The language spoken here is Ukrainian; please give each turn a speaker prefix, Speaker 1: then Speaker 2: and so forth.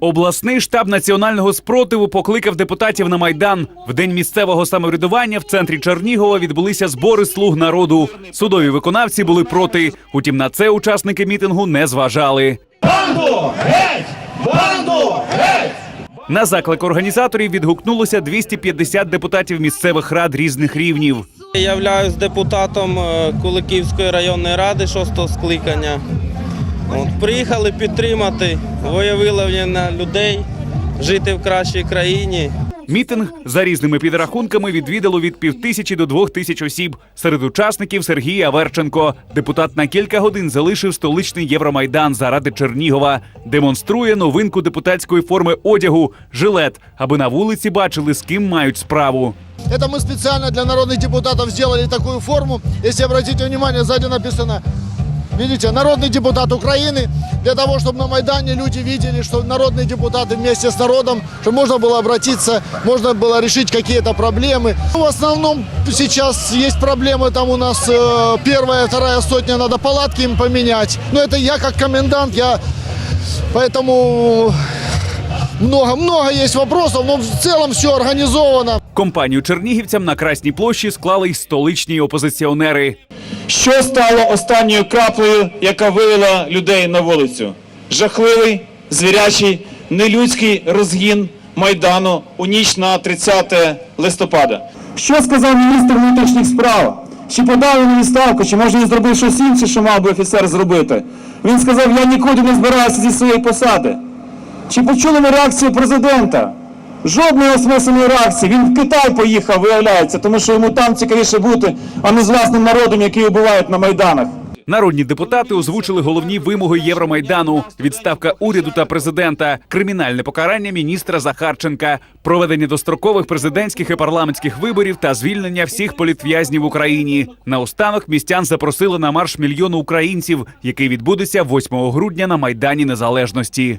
Speaker 1: Обласний штаб національного спротиву покликав депутатів на майдан. В день місцевого самоврядування в центрі Чернігова відбулися збори слуг народу. Судові виконавці були проти. Утім, на це учасники мітингу не зважали.
Speaker 2: Банду геть! Банду геть!
Speaker 1: На заклик організаторів відгукнулося 250 депутатів місцевих рад різних рівнів.
Speaker 3: Я являюсь депутатом е, Куликівської районної ради шостого скликання. От, приїхали підтримати волевиявлення людей, жити в кращій країні.
Speaker 1: Мітинг за різними підрахунками відвідало від півтисячі до двох тисяч осіб. Серед учасників Сергій Аверченко. Депутат на кілька годин залишив столичний Євромайдан заради Чернігова. Демонструє новинку депутатської форми одягу жилет, аби на вулиці бачили, з ким мають справу.
Speaker 4: Это мы специально для народных депутатов сделали такую форму. Если обратите внимание, сзади написано, видите, народный депутат Украины. Для того, чтобы на Майдане люди видели, что народные депутаты вместе с народом, чтобы можно было обратиться, можно было решить какие-то проблемы. В основном сейчас есть проблемы, там у нас э, первая, вторая сотня, надо палатки им поменять. Но это я как комендант, я поэтому много-много есть вопросов, но в целом все организовано.
Speaker 1: Компанію чернігівцям на Красній площі склали й столичні опозиціонери.
Speaker 5: Що стало останньою краплею, яка вивела людей на вулицю? Жахливий, звірячий, нелюдський розгін майдану у ніч на 30 листопада. Що сказав міністр внутрішніх справ? Чи подав він відставку, чи може він зробив щось інше, що мав би офіцер зробити? Він сказав: я нікуди не збираюся зі своєї посади. Чи почули ми реакцію президента? Жодної осмисленої реакції. Він в Китай поїхав, виявляється, тому що йому там цікавіше бути, а не з власним народом, який убивають на майданах.
Speaker 1: Народні депутати озвучили головні вимоги Євромайдану: відставка уряду та президента, кримінальне покарання міністра Захарченка, проведення дострокових президентських і парламентських виборів та звільнення всіх політв'язнів в Україні. Наостанок містян запросили на марш мільйону українців, який відбудеться 8 грудня на майдані Незалежності.